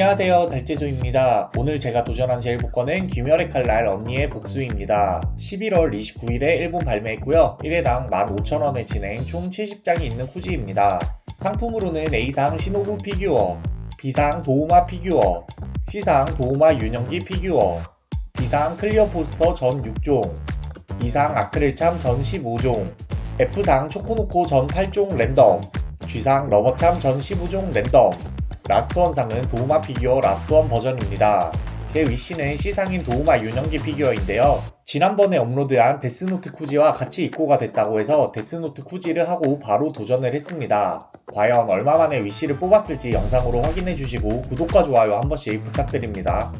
안녕하세요 달재조입니다. 오늘 제가 도전한 제일 복권은 귀멸의 칼날 언니의 복수입니다. 11월 29일에 일본 발매했고요. 1회당 15,000원에 진행 총 70장이 있는 쿠지입니다. 상품으로는 A상 시노부 피규어, B상 도우마 피규어, C상 도우마 윤영기 피규어, D상 클리어 포스터 전 6종, E상 아크릴참 전 15종, F상 초코노코 전 8종 랜덤, G상 러버참 전 15종 랜덤, 라스트원상은 도우마 피규어 라스트원 버전입니다. 제 위시는 C상인 도우마 윤영기 피규어인데요. 지난번에 업로드한 데스노트 쿠지와 같이 입고가 됐다고 해서 데스노트 쿠지를 하고 바로 도전을 했습니다. 과연 얼마 만에 위시를 뽑았을지 영상으로 확인해 주시고 구독과 좋아요 한 번씩 부탁드립니다.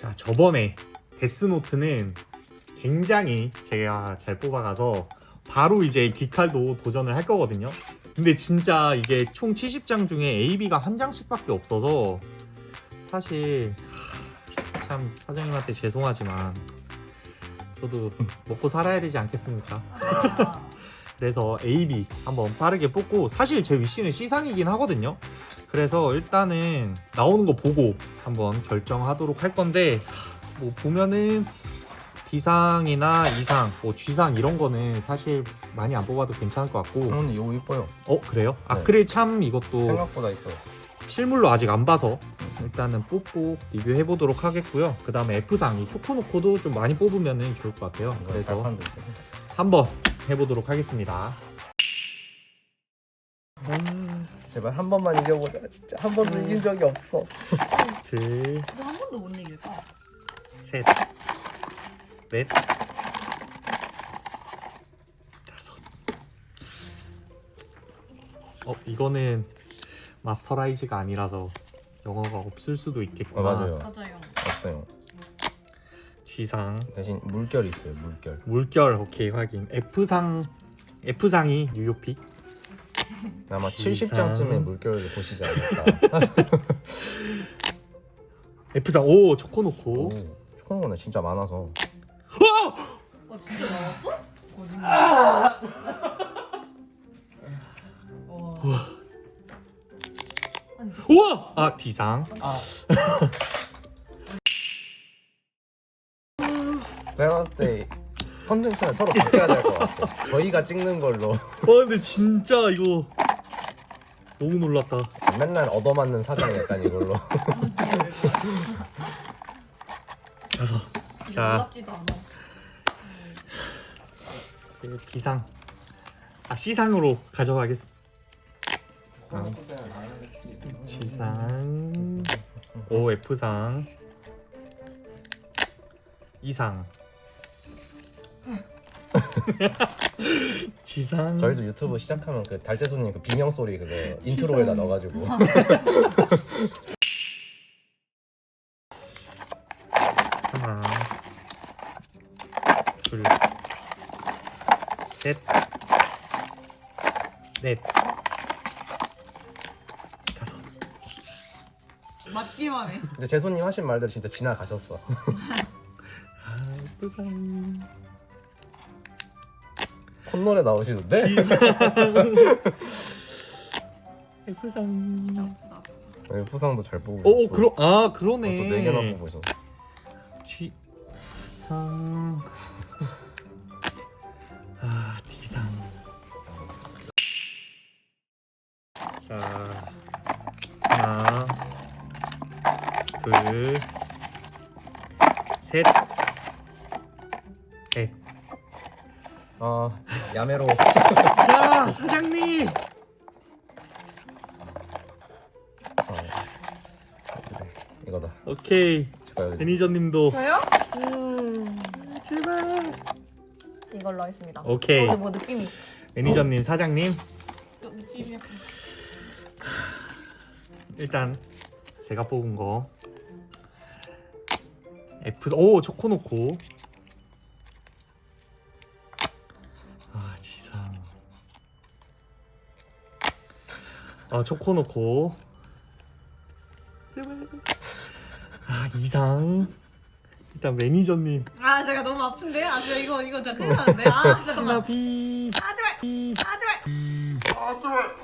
자, 저번에 데스노트는 굉장히 제가 잘 뽑아가서 바로 이제 귀칼도 도전을 할 거거든요. 근데 진짜 이게 총 70장 중에 AB가 한 장씩밖에 없어서 사실 하, 참 사장님한테 죄송하지만 저도 먹고 살아야 되지 않겠습니까? 그래서 AB 한번 빠르게 뽑고 사실 제 위시는 C상이긴 하거든요. 그래서 일단은 나오는 거 보고 한번 결정하도록 할 건데 하, 뭐 보면은 D상이나 E상, 뭐 G상 이런 거는 사실 많이 안 뽑아도 괜찮을 것 같고 어, 근데 이거 이뻐요. 어 그래요? 네. 아크릴 참 이것도 생각보다 이뻐요. 실물로 아직 안 봐서 일단은 뽑고 리뷰해 보도록 하겠고요. 그 다음에 F상 이 초코노코도 좀 많이 뽑으면 좋을 것 같아요. 그래서 발판도 있어요. 한번 해보도록 하겠습니다. 음, 제발 한 번만 이겨보자. 진짜 한 번도 음. 이긴 적이 없어. 둘, 이거 한 번도 못 이길까? 셋, 넷, 다섯. 어 이거는 마스터라이즈가 아니라서 영어가 없을 수도 아, 있겠구나. 맞아요. 맞아요. 없어요. G상, 대신 물결이 있어요. 물결. 물결 오케이 확인. F상, F상이 뉴욕픽. 아마 지상. 70장쯤에 물결을 보시지 않을까. F상 오 초코노코. 오, 초코는 진짜 많아서. 어 진짜 나왔어? 거짓말. 와. 우와! 아 D상. 아. 제가 봤을 때 컨텐츠는 서로 바뀌어야 될 것 같아요. 저희가 찍는 걸로 와 근데 진짜 이거 너무 놀랐다. 맨날 얻어맞는 사장 약간 이걸로. 가서 자. 놀랍지도 않아. 제 B상. 아 C상으로 가져가겠습니다. G상. 오 F상. E상. G상. 저희도 유튜브 시작하면 그 달재 손님 그 비명 소리 그거 인트로에다 넣어가지고 하나, 둘, 셋, 넷, 다섯. 맞기만 해. 근데 재손님 하신 말대로 진짜 지나가셨어 아, 부산. 콧노래 나오시던데? 부산. 네, 부상도 잘 보고 오, 있어. 그러, 아, 벌써 그러네. 네 개나 보고 있어 G상. 둘, 셋, 넷. 아 야매로 자, 사장님. 어. 그래, 이거다 오케이. 제가 여기 매니저님도 저요? 음. 제발. 이걸로 하겠습니다. 오케이. 어, 뭐 느낌이 매니저님, 사장님. 느낌이 약간 일단 제가 뽑은 거 F 오 초코노코 아 지상 아 초코노코 제발 아 이상 일단 매니저님 아 제가 너무 아픈데? 아 제가 이거 이거 진짜 큰일 나는데? 아 진짜 잠깐만. 시나비 아 제발. 아 제발.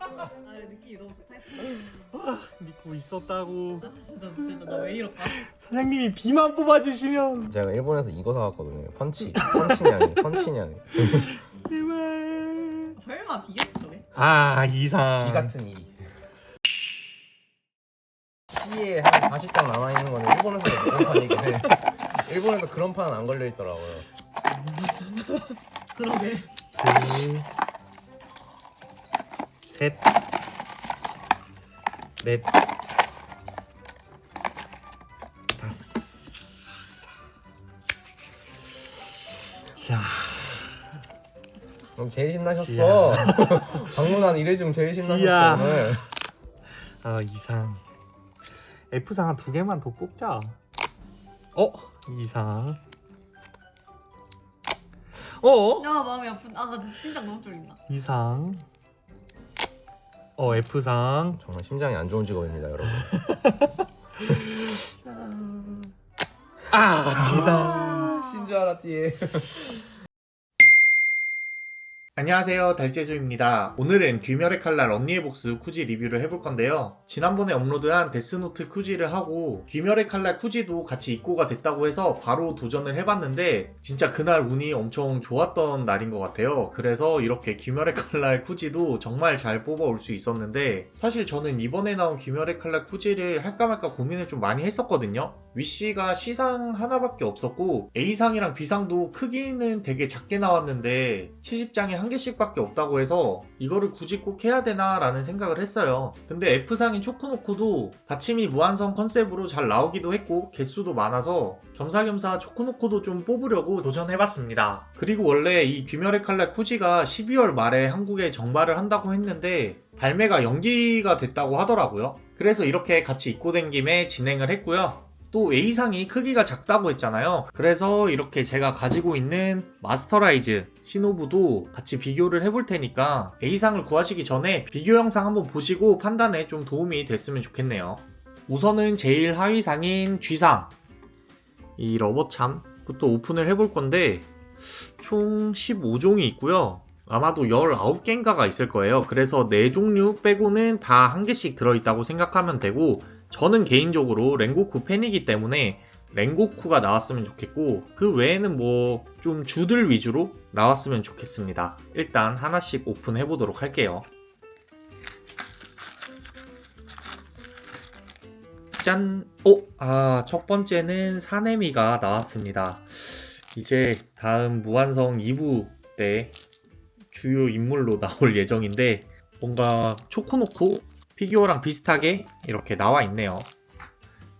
아 느낌이 너무 좋다 했어. 믿고 있었다고. 아, 진짜 진짜 나 왜 이럴까? 사장님이 비만 뽑아주시면. 제가 일본에서 이거 사왔거든요. 펀치, 펀치냥이, 펀치냥이. 제발. 설마 비겠어? 아 이상. 비 같은 이. 씨에 한 40장 남아 있는 거는 일본에서도 먹은 판이긴 해. 일본에서 그런 판은 안 걸려 있더라고요. 그러게. 둘, 셋, 넷, 오늘 제일 신나셨어. 방문한 이래 중 제일 지야. 신나셨어 오늘. 아 이상. F상 한 두 개만 더 뽑자. 어? 이상. 어? 야 마음이 아픈. 아 진짜 심장 너무 쫄린다. 이상. 어 F상. 정말 심장이 안 좋은 직업입니다, 여러분. 아 지상. 신줄 알았디. 안녕하세요. 달재조입니다. 오늘은 귀멸의 칼날 언니의 복수 쿠지 리뷰를 해볼 건데요. 지난번에 업로드한 데스노트 쿠지를 하고 귀멸의 칼날 쿠지도 같이 입고가 됐다고 해서 바로 도전을 해봤는데 진짜 그날 운이 엄청 좋았던 날인 것 같아요. 그래서 이렇게 귀멸의 칼날 쿠지도 정말 잘 뽑아올 수 있었는데 사실 저는 이번에 나온 귀멸의 칼날 쿠지를 할까 말까 고민을 좀 많이 했었거든요. 위씨가 C상 하나밖에 없었고 A상이랑 B상도 크기는 되게 작게 나왔는데 70장에 한 개씩밖에 없다고 해서 이거를 굳이 꼭 해야 되나 라는 생각을 했어요. 근데 F상인 초코노코도 받침이 무한성 컨셉으로 잘 나오기도 했고 개수도 많아서 겸사겸사 초코노코도 좀 뽑으려고 도전해봤습니다. 그리고 원래 이 귀멸의 칼날 쿠지가 12월 말에 한국에 정발을 한다고 했는데 발매가 연기가 됐다고 하더라고요. 그래서 이렇게 같이 입고 된 김에 진행을 했고요. 또 A상이 크기가 작다고 했잖아요. 그래서 이렇게 제가 가지고 있는 마스터라이즈 시노부도 같이 비교를 해볼 테니까 A상을 구하시기 전에 비교 영상 한번 보시고 판단에 좀 도움이 됐으면 좋겠네요. 우선은 제일 하위 상인 G상 이 러버참부터 오픈을 해볼 건데 총 15종이 있고요. 아마도 19개인가가 있을 거예요. 그래서 4종류 빼고는 다 한 개씩 들어있다고 생각하면 되고 저는 개인적으로 랭고쿠 팬이기 때문에 랭고쿠가 나왔으면 좋겠고 그 외에는 뭐 좀 주들 위주로 나왔으면 좋겠습니다. 일단 하나씩 오픈해 보도록 할게요. 짠! 오! 아, 첫 번째는 사네미가 나왔습니다. 이제 다음 무한성 2부 때 주요 인물로 나올 예정인데 뭔가 초코노코 피규어랑 비슷하게 이렇게 나와 있네요.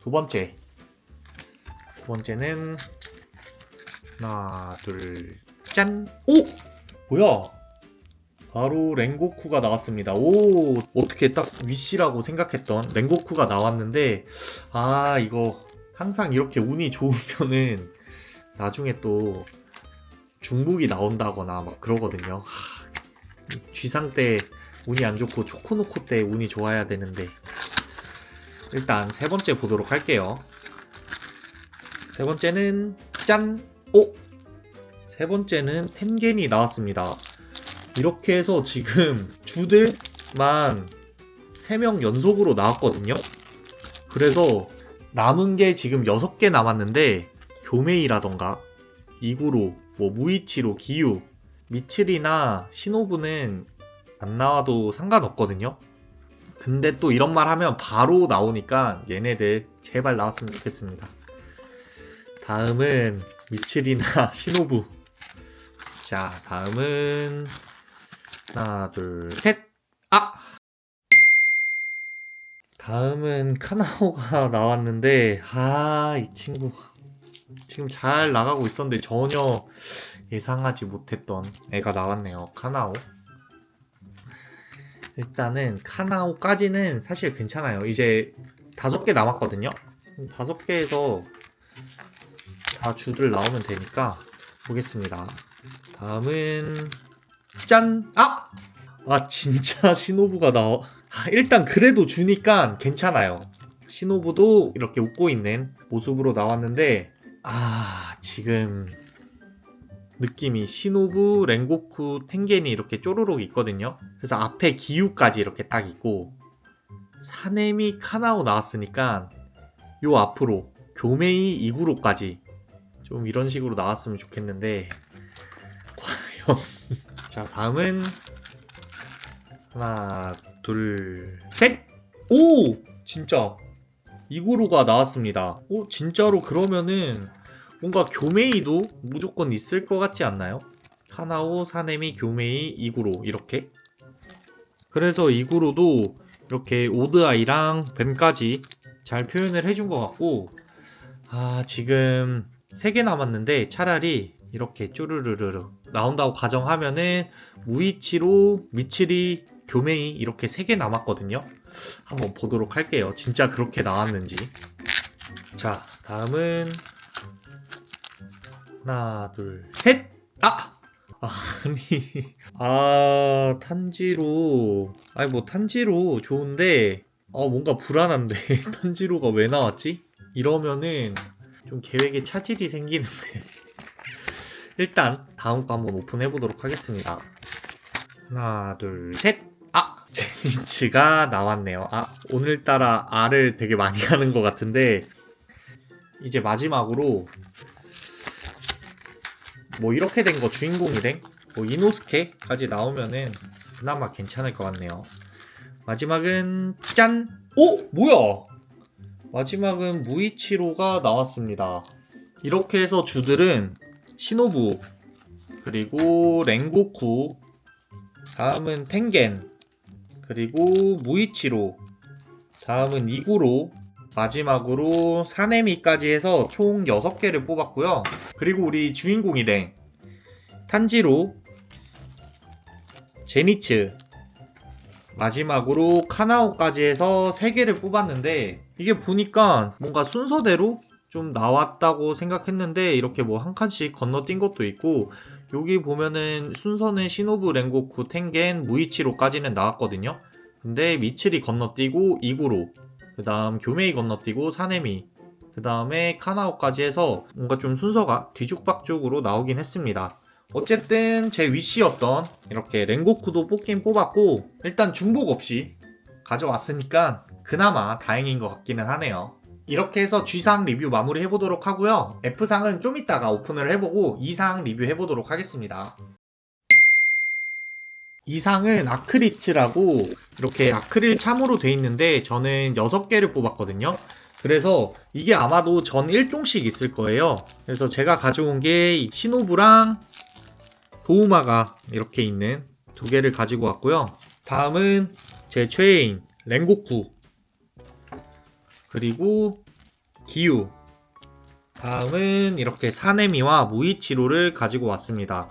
두 번째. 두 번째는 하나, 둘, 짠! 오! 뭐야? 바로 랭고쿠가 나왔습니다. 오, 어떻게 딱 위시라고 생각했던 랭고쿠가 나왔는데, 아, 이거 항상 이렇게 운이 좋으면은 나중에 또 중복이 나온다거나 막 그러거든요. 하, 쥐상 때 운이 안 좋고 초코노코 때 운이 좋아야 되는데 일단 세 번째 보도록 할게요. 세 번째는 짠! 오! 세 번째는 텐겐이 나왔습니다. 이렇게 해서 지금 주들만 3명 연속으로 나왔거든요. 그래서 남은 게 지금 6개 남았는데 교메이라던가 이구로, 뭐 무이치로, 기유, 미칠이나 시노부는 안 나와도 상관없거든요. 근데 또 이런 말 하면 바로 나오니까 얘네들 제발 나왔으면 좋겠습니다. 다음은 미칠이나 시노부. 자, 다음은 하나, 둘, 셋. 아! 다음은 카나오가 나왔는데 아, 이 친구 지금 잘 나가고 있었는데 전혀 예상하지 못했던 애가 나왔네요. 카나오. 일단은 카나오까지는 사실 괜찮아요. 이제 다섯 개 남았거든요. 다섯 개에서 다 주들 나오면 되니까 보겠습니다. 다음은 짠! 아! 아 진짜 시노부가 나와. 아, 일단 그래도 주니까 괜찮아요. 시노부도 이렇게 웃고 있는 모습으로 나왔는데 아 지금 느낌이 시노부, 랭고쿠, 텐겐이 이렇게 쪼르륵 있거든요. 그래서 앞에 기유까지 이렇게 딱 있고 사네미, 카나오 나왔으니까 요 앞으로 교메이, 이구로까지 좀 이런 식으로 나왔으면 좋겠는데 과연 자 다음은 하나 둘셋오 진짜 이구로가 나왔습니다. 오 진짜로 그러면은 뭔가 교메이도 무조건 있을 것 같지 않나요? 카나오, 사네미, 교메이, 이구로 이렇게. 그래서 이구로도 이렇게 오드아이랑 뱀까지 잘 표현을 해준 것 같고 아 지금 3개 남았는데 차라리 이렇게 쭈르르르르 나온다고 가정하면은 무이치로, 미치리, 교메이 이렇게 3개 남았거든요. 한번 보도록 할게요. 진짜 그렇게 나왔는지. 자 다음은 하나 둘 셋! 아! 아니. 아 탄지로. 아니 뭐 탄지로 좋은데 아 뭔가 불안한데. 탄지로가 왜 나왔지? 이러면은 좀 계획에 차질이 생기는데. 일단 다음 거 한번 오픈해 보도록 하겠습니다. 하나 둘 셋! 아! 제니츠가 나왔네요. 아 오늘따라 R을 되게 많이 하는 것 같은데 이제 마지막으로 뭐 이렇게 된 거 주인공이래 뭐 이노스케까지 나오면은 그나마 괜찮을 것 같네요 마지막은 짠! 오! 뭐야! 마지막은 무이치로가 나왔습니다. 이렇게 해서 주들은 시노부, 그리고 랭고쿠, 다음은 텐겐, 그리고 무이치로, 다음은 이구로, 마지막으로 사네미까지 해서 총 6개를 뽑았고요. 그리고 우리 주인공 일행, 탄지로, 제니츠, 마지막으로 카나오까지 해서 3개를 뽑았는데 이게 보니까 뭔가 순서대로 좀 나왔다고 생각했는데 이렇게 뭐 한 칸씩 건너뛴 것도 있고 여기 보면은 순서는 시노부 랭고쿠 텐겐 무이치로까지는 나왔거든요. 근데 미츠리 건너뛰고 이구로 그 다음 교메이 건너뛰고 사네미 그 다음에 카나오까지 해서 뭔가 좀 순서가 뒤죽박죽으로 나오긴 했습니다 어쨌든 제 위시였던 이렇게 랭고쿠도 뽑긴 뽑았고 일단 중복 없이 가져왔으니까 그나마 다행인 것 같기는 하네요. 이렇게 해서 G상 리뷰 마무리 해보도록 하고요. F상은 좀 이따가 오픈을 해보고 2상 리뷰 해보도록 하겠습니다. 2상은 아크리츠라고 이렇게 아크릴 참으로 돼 있는데 저는 6개를 뽑았거든요. 그래서 이게 아마도 전 1종씩 있을 거예요. 그래서 제가 가져온 게 시노부랑 도우마가 이렇게 있는 두 개를 가지고 왔고요. 다음은 제 최애인 랭고쿠 그리고 기유 다음은 이렇게 사네미와 무이치로를 가지고 왔습니다.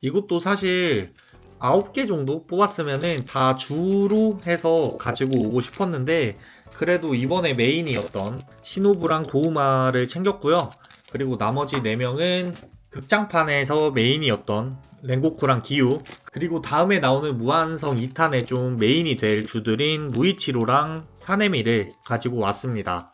이것도 사실 9개 정도 뽑았으면은 다 주로 해서 가지고 오고 싶었는데 그래도 이번에 메인이었던 시노부랑 도우마를 챙겼고요. 그리고 나머지 4명은 극장판에서 메인이었던 랭고쿠랑 기유 그리고 다음에 나오는 무한성 2탄에 좀 메인이 될 주들인 무이치로랑 사네미를 가지고 왔습니다.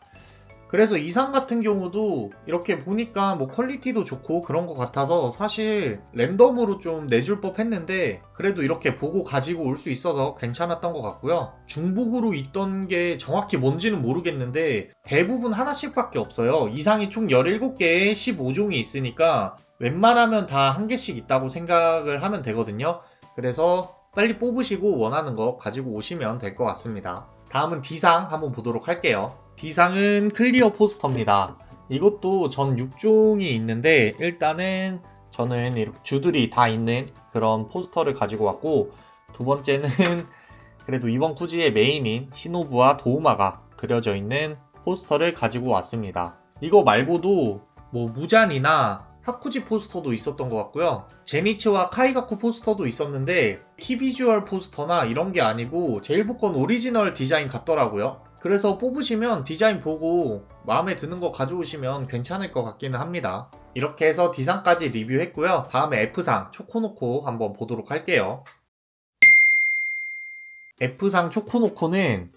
그래서 이상 같은 경우도 이렇게 보니까 뭐 퀄리티도 좋고 그런 것 같아서 사실 랜덤으로 좀 내줄 법 했는데 그래도 이렇게 보고 가지고 올 수 있어서 괜찮았던 것 같고요. 중복으로 있던 게 정확히 뭔지는 모르겠는데 대부분 하나씩밖에 없어요. 이상이 총 17개에 15종이 있으니까 웬만하면 다 한 개씩 있다고 생각을 하면 되거든요. 그래서 빨리 뽑으시고 원하는 거 가지고 오시면 될 것 같습니다. 다음은 D상 한번 보도록 할게요. D상은 클리어 포스터입니다. 이것도 전 6종이 있는데 일단은 저는 이렇게 주들이 다 있는 그런 포스터를 가지고 왔고 두 번째는 그래도 이번 쿠지의 메인인 시노부와 도우마가 그려져 있는 포스터를 가지고 왔습니다. 이거 말고도 뭐 무잔이나 하쿠지 포스터도 있었던 것 같고요. 제니츠와 카이가쿠 포스터도 있었는데 키비주얼 포스터나 이런 게 아니고 제일복권 오리지널 디자인 같더라고요. 그래서 뽑으시면 디자인 보고 마음에 드는 거 가져오시면 괜찮을 것 같기는 합니다. 이렇게 해서 D상까지 리뷰했고요. 다음에 F상 초코노코 한번 보도록 할게요. F상 초코노코는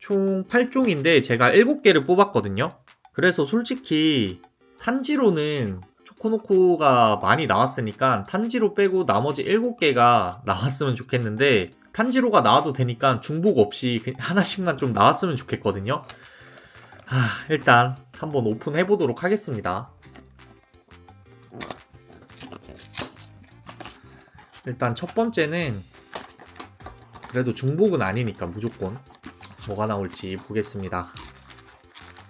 총 8종인데 제가 7개를 뽑았거든요. 그래서 솔직히 탄지로는 초코노코가 많이 나왔으니까 탄지로 빼고 나머지 7개가 나왔으면 좋겠는데 탄지로가 나와도 되니까 중복 없이 그냥 하나씩만 좀 나왔으면 좋겠거든요. 하, 일단 한번 오픈해 보도록 하겠습니다. 일단 첫 번째는 그래도 중복은 아니니까 무조건 뭐가 나올지 보겠습니다.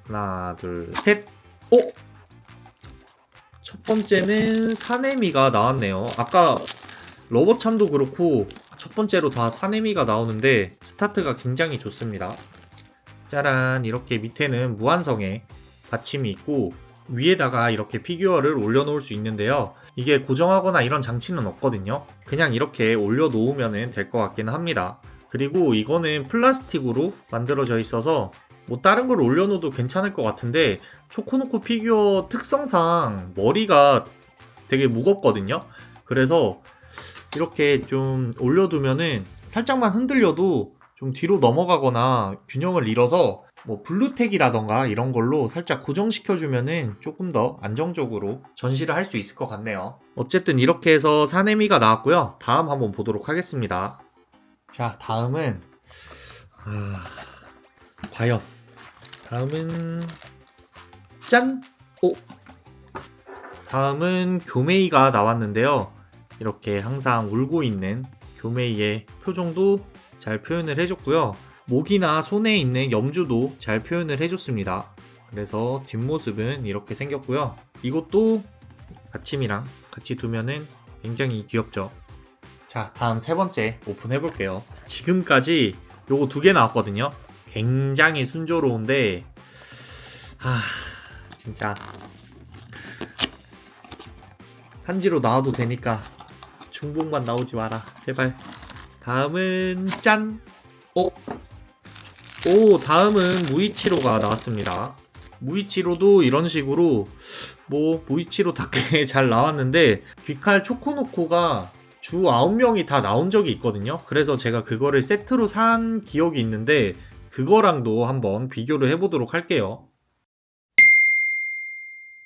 하나, 둘, 셋. 오! 첫 번째는 사네미가 나왔네요. 아까 러버참도 그렇고 첫 번째로 다 사네미가 나오는데 스타트가 굉장히 좋습니다. 짜란 이렇게 밑에는 무한성의 받침이 있고 위에다가 이렇게 피규어를 올려놓을 수 있는데요. 이게 고정하거나 이런 장치는 없거든요. 그냥 이렇게 올려놓으면 될 것 같긴 합니다. 그리고 이거는 플라스틱으로 만들어져 있어서 뭐 다른 걸 올려놓어도 괜찮을 것 같은데 초코노코 피규어 특성상 머리가 되게 무겁거든요. 그래서 이렇게 좀 올려두면은 살짝만 흔들려도 좀 뒤로 넘어가거나 균형을 잃어서 뭐 블루텍이라던가 이런 걸로 살짝 고정시켜주면은 조금 더 안정적으로 전시를 할 수 있을 것 같네요. 어쨌든 이렇게 해서 사네미가 나왔고요. 다음 한번 보도록 하겠습니다. 자, 다음은 아, 과연 다음은 짠! 오! 다음은 교메이가 나왔는데요. 이렇게 항상 울고 있는 교메이의 표정도 잘 표현을 해줬고요. 목이나 손에 있는 염주도 잘 표현을 해줬습니다. 그래서 뒷모습은 이렇게 생겼고요. 이것도 받침이랑 같이 두면은 굉장히 귀엽죠. 자, 다음 세 번째 오픈해 볼게요. 지금까지 요거 두 개 나왔거든요. 굉장히 순조로운데, 아, 진짜 한지로 나와도 되니까 중복만 나오지 마라, 제발. 다음은 짠. 어? 오, 다음은 무이치로가 나왔습니다. 무이치로도 이런 식으로 뭐 무이치로 답게 잘 나왔는데 귀칼 초코노코가 주 9명이 다 나온 적이 있거든요. 그래서 제가 그거를 세트로 산 기억이 있는데 그거랑도 한번 비교를 해보도록 할게요.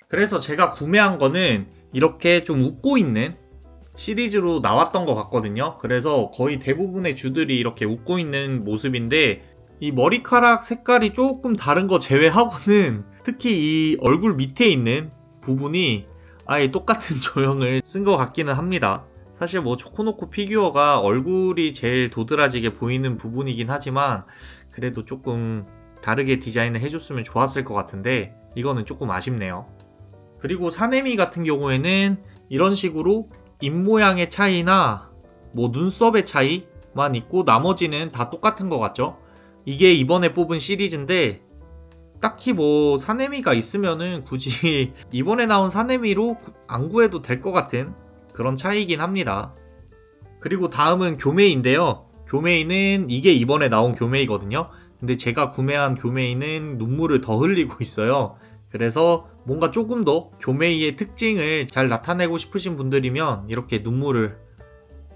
그래서 제가 구매한 거는 이렇게 좀 웃고 있는 시리즈로 나왔던 것 같거든요. 그래서 거의 대부분의 주들이 이렇게 웃고 있는 모습인데 이 머리카락 색깔이 조금 다른 거 제외하고는 특히 이 얼굴 밑에 있는 부분이 아예 똑같은 조형을 쓴 것 같기는 합니다. 사실 뭐 초코노코 피규어가 얼굴이 제일 도드라지게 보이는 부분이긴 하지만 그래도 조금 다르게 디자인을 해줬으면 좋았을 것 같은데 이거는 조금 아쉽네요. 그리고 사네미 같은 경우에는 이런 식으로 입모양의 차이나 뭐 눈썹의 차이만 있고 나머지는 다 똑같은 것 같죠? 이게 이번에 뽑은 시리즈인데 딱히 뭐 사네미가 있으면은 굳이 이번에 나온 사네미로 구- 안 구해도 될 것 같은 그런 차이긴 합니다. 그리고 다음은 교메이인데요. 교메이는 이게 이번에 나온 교메이거든요. 근데 제가 구매한 교메이는 눈물을 더 흘리고 있어요. 그래서 뭔가 조금 더 교메이의 특징을 잘 나타내고 싶으신 분들이면 이렇게 눈물을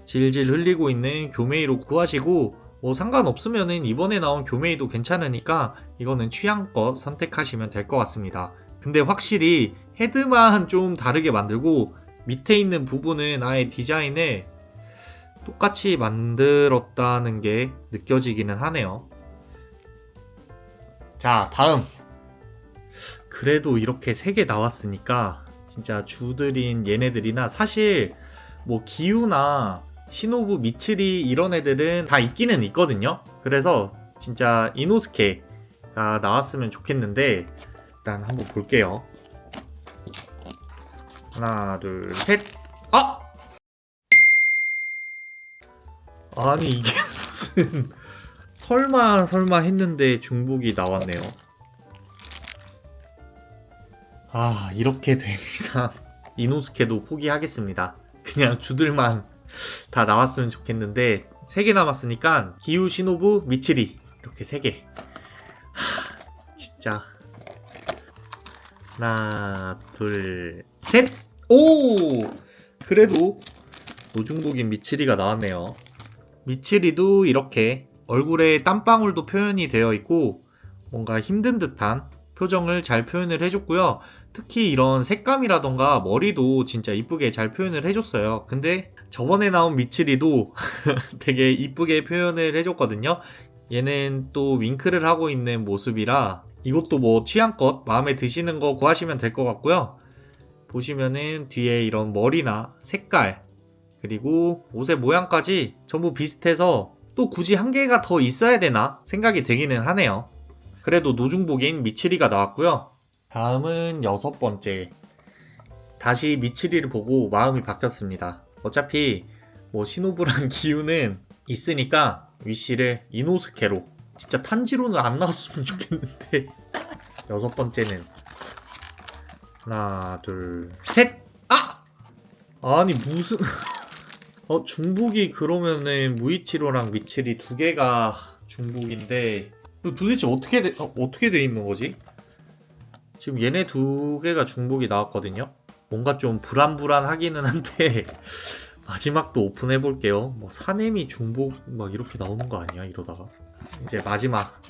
질질 흘리고 있는 교메이로 구하시고 뭐 상관없으면은 이번에 나온 교메이도 괜찮으니까 이거는 취향껏 선택하시면 될 것 같습니다. 근데 확실히 헤드만 좀 다르게 만들고 밑에 있는 부분은 아예 디자인을 똑같이 만들었다는 게 느껴지기는 하네요. 자, 다음. 그래도 이렇게 세개 나왔으니까 진짜 주들인 얘네들이나 사실 뭐 기우나 시노부 미츠리 이런 애들은 다 있기는 있거든요. 그래서 진짜 이노스케가 나왔으면 좋겠는데 일단 한번 볼게요. 하나, 둘, 셋. 아! 아니 이게 무슨 설마 설마 했는데 중복이 나왔네요. 아 이렇게 된 이상 이노스케도 포기하겠습니다. 그냥 주들만 다 나왔으면 좋겠는데 3개 남았으니까 기우 시노부 미츠리 이렇게 3개. 진짜. 하나 둘 셋 오! 그래도 노중복인 미츠리가 나왔네요. 미츠리도 이렇게 얼굴에 땀방울도 표현이 되어 있고 뭔가 힘든 듯한 표정을 잘 표현을 해줬고요 특히 이런 색감이라던가 머리도 진짜 이쁘게 잘 표현을 해줬어요. 근데 저번에 나온 미츠리도 되게 이쁘게 표현을 해줬거든요. 얘는 또 윙크를 하고 있는 모습이라 이것도 뭐 취향껏 마음에 드시는 거 구하시면 될 것 같고요. 보시면은 뒤에 이런 머리나 색깔 그리고 옷의 모양까지 전부 비슷해서 또 굳이 한 개가 더 있어야 되나 생각이 되기는 하네요. 그래도 노중복인 미츠리가 나왔고요. 다음은 여섯 번째. 다시 미츠리를 보고 마음이 바뀌었습니다. 어차피 뭐 시노부란 기운은 있으니까 위시를 이노스케로 진짜 탄지로는 안 나왔으면 좋겠는데 여섯 번째는 하나 둘셋 아! 아니 무슨 어 중복이 그러면은 무이치로랑 미츠리 두 개가 중복인데 도대체 어떻게 돼, 어, 어떻게 돼 있는 거지? 지금 얘네 두 개가 중복이 나왔거든요. 뭔가 좀 불안불안하기는 한데 마지막도 오픈해 볼게요. 뭐 사nem이 중복 막 이렇게 나오는 거 아니야 이러다가 이제 마지막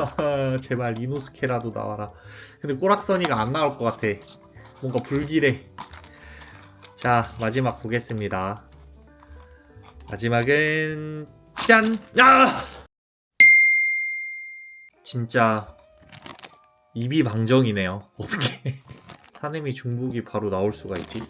제발 이노스케라도 나와라. 근데 꼬락서니가 안 나올 것 같아. 뭔가 불길해. 자 마지막 보겠습니다. 마지막은 짠! 야! 진짜 입이 방정이네요. 어떻게 사nem이 중복이 바로 나올 수가 있지?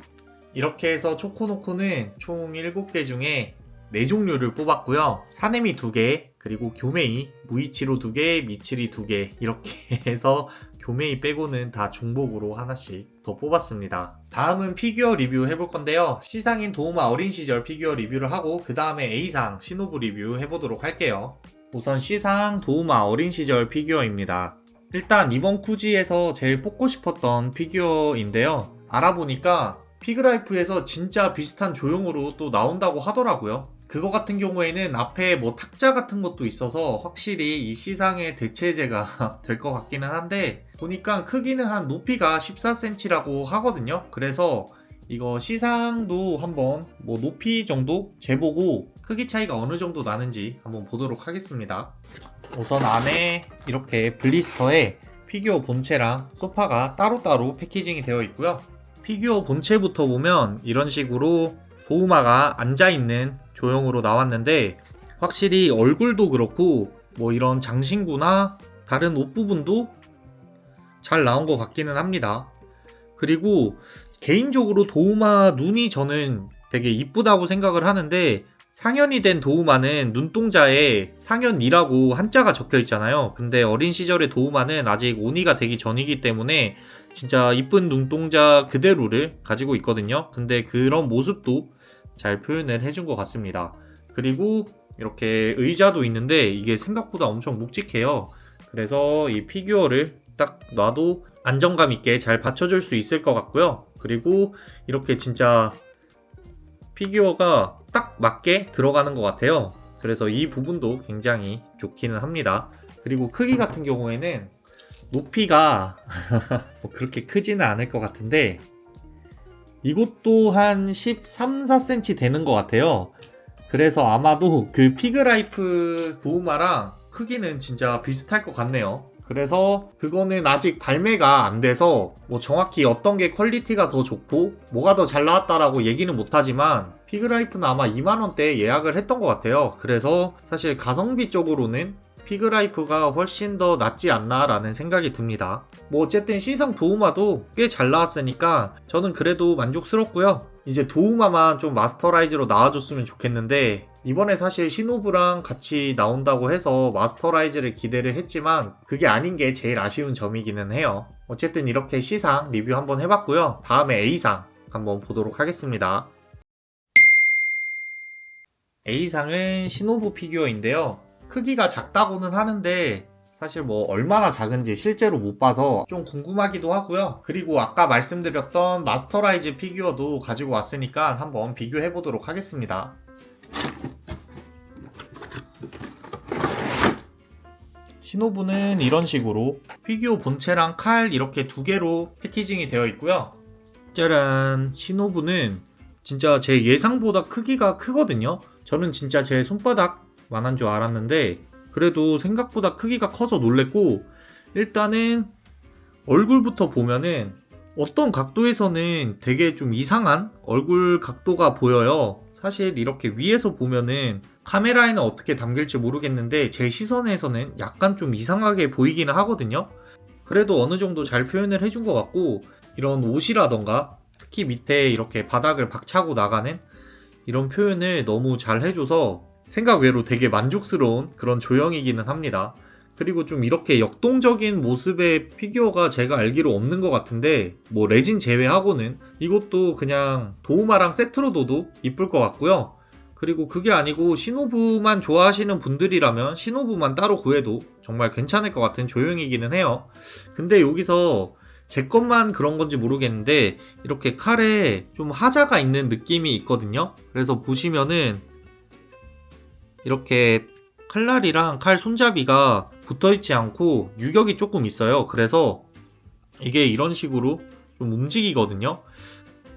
이렇게 해서 초코노코는 총 7개 중에 4종류를 뽑았고요. 사nem이 2개, 그리고 교메이, 무이치로 2개, 미치리 2개 이렇게 해서 교메이 빼고는 다 중복으로 하나씩 더 뽑았습니다. 다음은 피규어 리뷰 해볼 건데요. C상인 도우마 어린 시절 피규어 리뷰를 하고 그 다음에 A상 시노부 리뷰 해보도록 할게요. 우선 C상 도우마 어린 시절 피규어입니다. 일단 이번 쿠지에서 제일 뽑고 싶었던 피규어인데요. 알아보니까 피그라이프에서 진짜 비슷한 조형으로 또 나온다고 하더라고요. 그거 같은 경우에는 앞에 뭐 탁자 같은 것도 있어서 확실히 이 C상의 대체제가 될 것 같기는 한데 보니까 크기는 한 높이가 14cm라고 하거든요. 그래서 이거 C상도 한번 뭐 높이 정도 재보고 크기 차이가 어느 정도 나는지 한번 보도록 하겠습니다. 우선 안에 이렇게 블리스터에 피규어 본체랑 소파가 따로따로 패키징이 되어 있고요. 피규어 본체부터 보면 이런 식으로 도우마가 앉아있는 조형으로 나왔는데 확실히 얼굴도 그렇고 뭐 이런 장신구나 다른 옷 부분도 잘 나온 것 같기는 합니다. 그리고 개인적으로 도우마 눈이 저는 되게 이쁘다고 생각을 하는데 상현이 된 도우마는 눈동자에 상현이라고 한자가 적혀 있잖아요. 근데 어린 시절의 도우마는 아직 온이가 되기 전이기 때문에 진짜 이쁜 눈동자 그대로를 가지고 있거든요. 근데 그런 모습도 잘 표현을 해준 것 같습니다. 그리고 이렇게 의자도 있는데 이게 생각보다 엄청 묵직해요. 그래서 이 피규어를 딱 놔도 안정감 있게 잘 받쳐줄 수 있을 것 같고요. 그리고 이렇게 진짜 피규어가 딱 맞게 들어가는 것 같아요. 그래서 이 부분도 굉장히 좋기는 합니다. 그리고 크기 같은 경우에는 높이가 뭐 그렇게 크지는 않을 것 같은데 이것도 한 13, 4cm 되는 것 같아요. 그래서 아마도 그 피그라이프 도우마랑 크기는 진짜 비슷할 것 같네요. 그래서 그거는 아직 발매가 안 돼서 뭐 정확히 어떤 게 퀄리티가 더 좋고 뭐가 더 잘 나왔다라고 얘기는 못하지만 피그라이프는 아마 2만원대 예약을 했던 것 같아요. 그래서 사실 가성비 쪽으로는 피그라이프가 훨씬 더 낫지 않나라는 생각이 듭니다. 뭐 어쨌든 C상 도우마도 꽤 잘 나왔으니까 저는 그래도 만족스럽고요. 이제 도우마만 좀 마스터라이즈로 나와줬으면 좋겠는데 이번에 사실 시노부랑 같이 나온다고 해서 마스터라이즈를 기대를 했지만 그게 아닌 게 제일 아쉬운 점이기는 해요. 어쨌든 이렇게 C상 리뷰 한번 해봤고요. 다음에 A상 한번 보도록 하겠습니다. A상은 시노부 피규어인데요. 크기가 작다고는 하는데 사실 뭐 얼마나 작은지 실제로 못 봐서 좀 궁금하기도 하고요. 그리고 아까 말씀드렸던 마스터라이즈 피규어도 가지고 왔으니까 한번 비교해 보도록 하겠습니다. 시노부는 이런 식으로 피규어 본체랑 칼 이렇게 두 개로 패키징이 되어 있고요. 짜란 시노부는 진짜 제 예상보다 크기가 크거든요. 저는 진짜 제 손바닥만한 줄 알았는데 그래도 생각보다 크기가 커서 놀랬고 일단은 얼굴부터 보면은 어떤 각도에서는 되게 좀 이상한 얼굴 각도가 보여요. 사실 이렇게 위에서 보면은 카메라에는 어떻게 담길지 모르겠는데 제 시선에서는 약간 좀 이상하게 보이기는 하거든요. 그래도 어느 정도 잘 표현을 해준 것 같고 이런 옷이라던가 특히 밑에 이렇게 바닥을 박차고 나가는 이런 표현을 너무 잘 해줘서 생각 외로 되게 만족스러운 그런 조형이기는 합니다. 그리고 좀 이렇게 역동적인 모습의 피규어가 제가 알기로 없는 것 같은데 뭐 레진 제외하고는 이것도 그냥 도우마랑 세트로 둬도 이쁠 것 같고요. 그리고 그게 아니고 시노부만 좋아하시는 분들이라면 시노부만 따로 구해도 정말 괜찮을 것 같은 조형이기는 해요. 근데 여기서 제 것만 그런 건지 모르겠는데 이렇게 칼에 좀 하자가 있는 느낌이 있거든요. 그래서 보시면은 이렇게 칼날이랑 칼 손잡이가 붙어 있지 않고 유격이 조금 있어요. 그래서 이게 이런 식으로 좀 움직이거든요.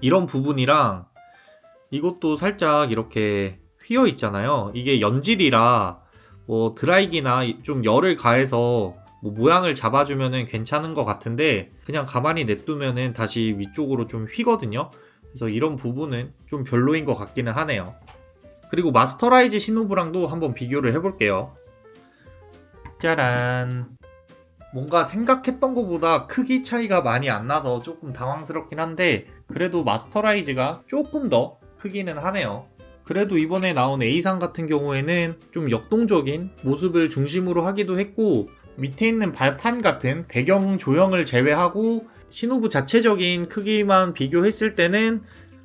이런 부분이랑 이것도 살짝 이렇게 휘어 있잖아요. 이게 연질이라 뭐 드라이기나 좀 열을 가해서 뭐 모양을 잡아주면은 괜찮은 것 같은데 그냥 가만히 냅두면은 다시 위쪽으로 좀 휘거든요. 그래서 이런 부분은 좀 별로인 것 같기는 하네요. 그리고 마스터라이즈 시노브랑도 한번 비교를 해볼게요. 짜란. 뭔가 생각했던 것보다 크기 차이가 많이 안 나서 조금 당황스럽긴 한데 그래도 마스터라이즈가 조금 더 크기는 하네요. 그래도 이번에 나온 A상 같은 경우에는 좀 역동적인 모습을 중심으로 하기도 했고 밑에 있는 발판 같은 배경 조형을 제외하고 신호부 자체적인 크기만 비교했을 때는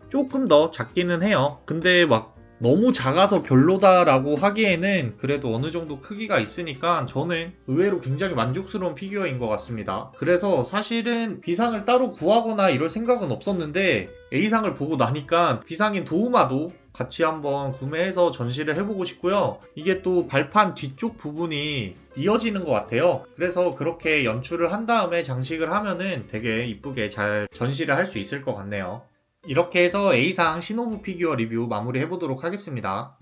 조금 더 작기는 해요. 근데 막 너무 작아서 별로다라고 하기에는 그래도 어느 정도 크기가 있으니까 저는 의외로 굉장히 만족스러운 피규어인 것 같습니다. 그래서 사실은 비상을 따로 구하거나 이럴 생각은 없었는데 A상을 보고 나니까 비상인 도우마도 같이 한번 구매해서 전시를 해보고 싶고요. 이게 또 발판 뒤쪽 부분이 이어지는 것 같아요. 그래서 그렇게 연출을 한 다음에 장식을 하면은 되게 이쁘게 잘 전시를 할 수 있을 것 같네요. 이렇게 해서 A상 시노부 피규어 리뷰 마무리 해보도록 하겠습니다.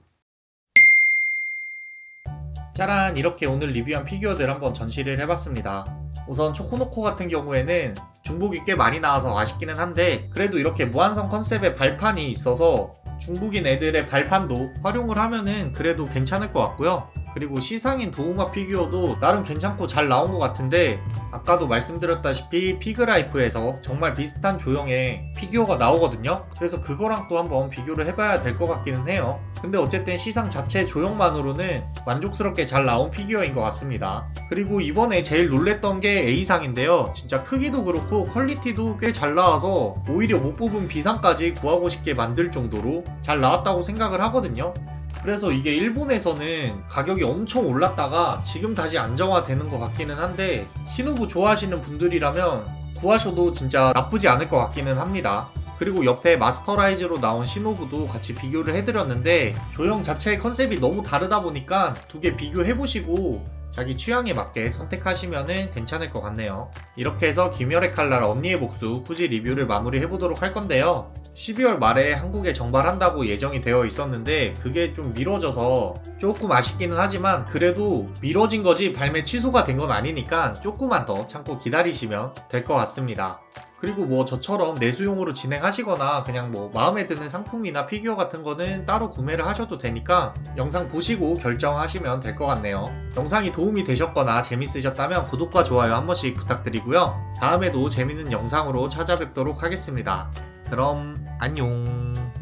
짜란 이렇게 오늘 리뷰한 피규어들 한번 전시를 해봤습니다. 우선 초코노코 같은 경우에는 중복이 꽤 많이 나와서 아쉽기는 한데 그래도 이렇게 무한성 컨셉의 발판이 있어서 중국인 애들의 발판도 활용을 하면은 그래도 괜찮을 것 같고요. 그리고 시상인 도우마 피규어도 나름 괜찮고 잘 나온 것 같은데 아까도 말씀드렸다시피 피그라이프에서 정말 비슷한 조형의 피규어가 나오거든요. 그래서 그거랑 또 한번 비교를 해봐야 될 것 같기는 해요. 근데 어쨌든 시상 자체 조형만으로는 만족스럽게 잘 나온 피규어인 것 같습니다. 그리고 이번에 제일 놀랬던 게 A상인데요. 진짜 크기도 그렇고 퀄리티도 꽤 잘 나와서 오히려 못 뽑은 B상까지 구하고 싶게 만들 정도로 잘 나왔다고 생각을 하거든요. 그래서 이게 일본에서는 가격이 엄청 올랐다가 지금 다시 안정화되는 것 같기는 한데 신호부 좋아하시는 분들이라면 구하셔도 진짜 나쁘지 않을 것 같기는 합니다. 그리고 옆에 마스터라이즈로 나온 신호부도 같이 비교를 해드렸는데 조형 자체의 컨셉이 너무 다르다 보니까 두 개 비교해보시고 자기 취향에 맞게 선택하시면 괜찮을 것 같네요. 이렇게 해서 김열의 칼날 언니의 복수 후지 리뷰를 마무리해보도록 할 건데요. 12월 말에 한국에 정발한다고 예정이 되어 있었는데 그게 좀 미뤄져서 조금 아쉽기는 하지만 그래도 미뤄진 거지 발매 취소가 된 건 아니니까 조금만 더 참고 기다리시면 될 것 같습니다. 그리고 뭐 저처럼 내수용으로 진행하시거나 그냥 뭐 마음에 드는 상품이나 피규어 같은 거는 따로 구매를 하셔도 되니까 영상 보시고 결정하시면 될 것 같네요. 영상이 도움이 되셨거나 재밌으셨다면 구독과 좋아요 한 번씩 부탁드리고요. 다음에도 재밌는 영상으로 찾아뵙도록 하겠습니다. 그럼 안녕.